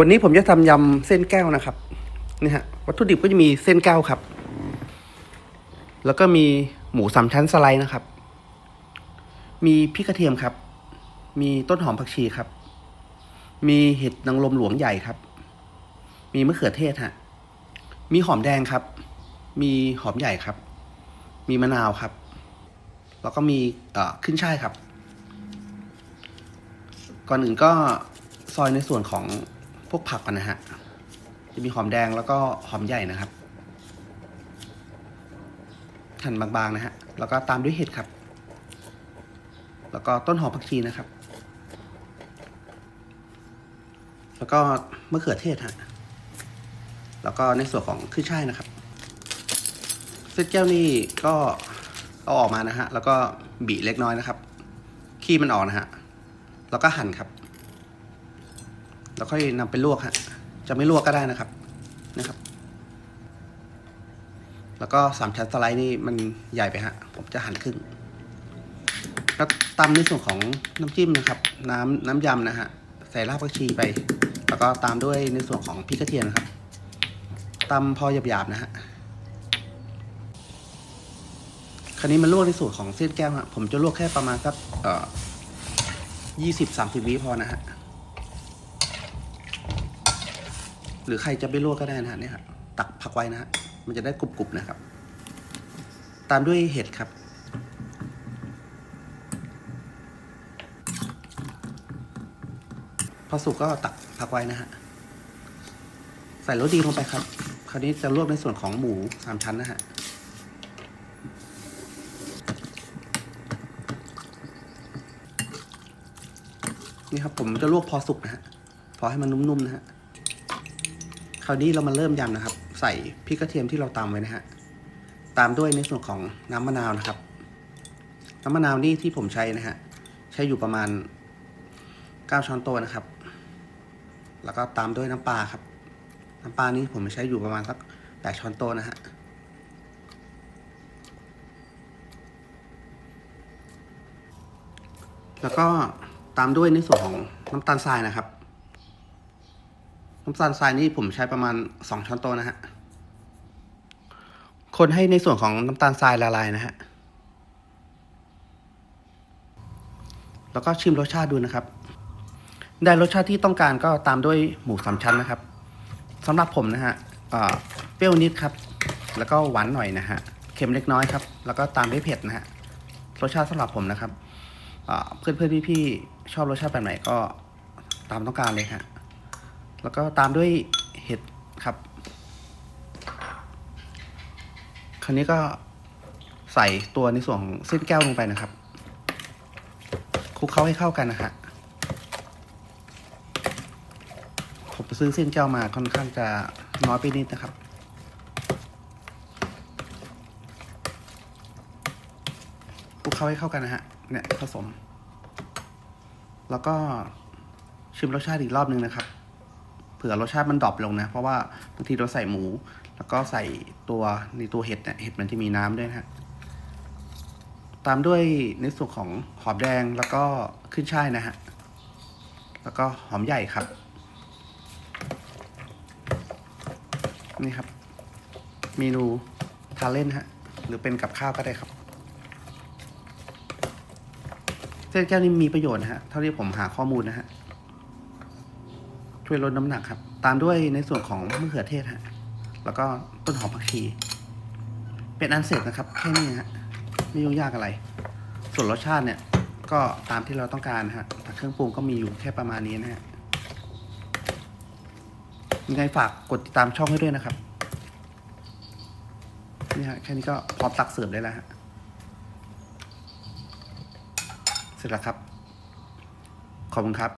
วันนี้ผมจะทำยำเส้นแก้วนะครับนี่ฮะวัตถุดิบก็จะมีเส้นแก้วครับ แล้วก็มีหมูสามชั้นสไลด์นะครับ มีพริกกระเทียมครับ มีต้นหอมผักชีครับ มีเห็ดนางรมหลวงใหญ่ครับ มีมะเขือเทศฮะมีหอมแดงครับ มีหอมใหญ่ครับ มีมะนาวครับ แล้วก็มีเอ่อขึ้นช่ายครับ ก่อนอื่นก็ซอยในส่วนของ พวกผักกันนะฮะ จะมีหอมแดงแล้วก็หอมใหญ่นะครับหั่นบางๆนะฮะ แล้วก็ตามด้วยเห็ดครับ แล้วก็ต้นหอมผักชีนะครับ แล้วก็มะเขือเทศฮะ แล้วก็ในส่วนของขึ้นช่ายนะครับ เส้นแก้วนี่ก็เอาออกมานะฮะ แล้วก็บีเล็กน้อยนะครับ ขี้มันออกนะฮะ แล้วก็หั่นครับ แล้วค่อยนำไปลวกฮะจะไม่ลวกก็ได้นะครับนะครับ แล้วก็สามชั้นสไลด์นี่มันใหญ่ไปฮะผมจะหั่นครึ่งแล้วตามในส่วนของน้ำจิ้มนะครับ น้ำน้ำยำนะฮะใส่รากผักชีไป แล้วก็ตามด้วยในส่วนของพริกกระเทียมนะครับตำพอหยาบๆนะฮะคราวนี้มันลวกในส่วนของเส้นแก้วฮะผมจะลวกแค่ประมาณสักเอ่อยี่สิบสามสิบวิพอนะฮะ หรือใครจะไม่ลวกก็ได้นะฮะเนี่ยครับตักพักไว้นะฮะมันจะได้กรุบๆนะครับ ตามด้วยเห็ดครับ พอสุกก็ตักพักไว้นะฮะใส่รสดีลงไปครับ คราวนี้จะลวกในส่วนของหมูสามชั้นนะฮะนี่ครับผมจะลวกพอสุกนะฮะพอให้มันนุ่มๆนะฮะ คราวนี้เรามาเริ่มยำนะครับ ใส่พริกกระเทียมที่เราตำไว้นะฮะตามด้วยในส่วนของน้ำมะนาวนะครับ น้ำมะนาวนี่ที่ผมใช้นะฮะใช้อยู่ประมาณ 9 ช้อนโต๊ะนะครับ แล้วก็ตามด้วยน้ำปลาครับ น้ำปลานี่ผมใช้อยู่ประมาณสัก 8 ช้อนโต๊ะนะฮะแล้วก็ตามด้วยในส่วนของน้ำตาลทรายนะครับ น้ำตาลทรายนี่ผมใช้ประมาณสองช้อนโต๊ะนะฮะ คนให้ในส่วนของน้ำตาลทรายละลายนะฮะ แล้วก็ชิมรสชาติดูนะครับ ได้รสชาติที่ต้องการก็ตามด้วยหมูสามชั้นนะครับสำหรับผมนะฮะเปรี้ยวนิดครับ แล้วก็หวานหน่อยนะฮะ เค็มเล็กน้อยครับ แล้วก็ตามด้วยเผ็ดนะฮะ รสชาติสำหรับผมนะครับเอ่อเพื่อนๆพี่ๆชอบรสชาติแบบไหนก็ตามต้องการเลยฮะ แล้วก็ตามด้วยเห็ดครับ คราวนี้ก็ใส่ตัวในส่วนของเส้นแก้วลงไปนะครับคลุกเคล้าให้เข้ากันนะฮะผมซื้อเส้นแก้วมาค่อนข้างจะน้อยไปนิดนะครับคลุกเคล้าให้เข้ากันนะฮะเนี่ยผสม แล้วก็ชิมรสชาติอีกรอบนึงนะครับ ผื่อรสชาติมันดรอปลงนะ เพราะว่าบางทีเราใส่หมู แล้วก็ใส่ตัวในตัวเห็ดเนี่ยเห็ดมันจะมีน้ำด้วยนะฮะตามด้วยในส่วนของหอมแดงแล้วก็ขึ้นช่ายนะฮะแล้วก็หอมใหญ่ครับ นี่ครับ เมนูทาเล่นฮะหรือเป็นกับข้าวก็ได้ครับเส้นแก้วนี้มีประโยชน์นะฮะเท่าที่ผมหาข้อมูลนะฮะ ช่วยลดน้ำหนักครับ ตามด้วยในส่วนของมะเขือเทศฮะแล้วก็ต้นหอมผักชี เป็นอันเสร็จนะครับแค่นี้ฮะไม่ยุ่งยากอะไร ส่วนรสชาติเนี่ย ก็ตามที่เราต้องการนะฮะแต่เครื่องปรุงก็มีอยู่แค่ประมาณนี้นะฮะยังไงฝากกดติดตามช่องให้ด้วยนะครับนี่ฮะแค่นี้ก็พร้อมตักเสิร์ฟได้แล้วฮะเสร็จแล้วครับ ขอบคุณครับ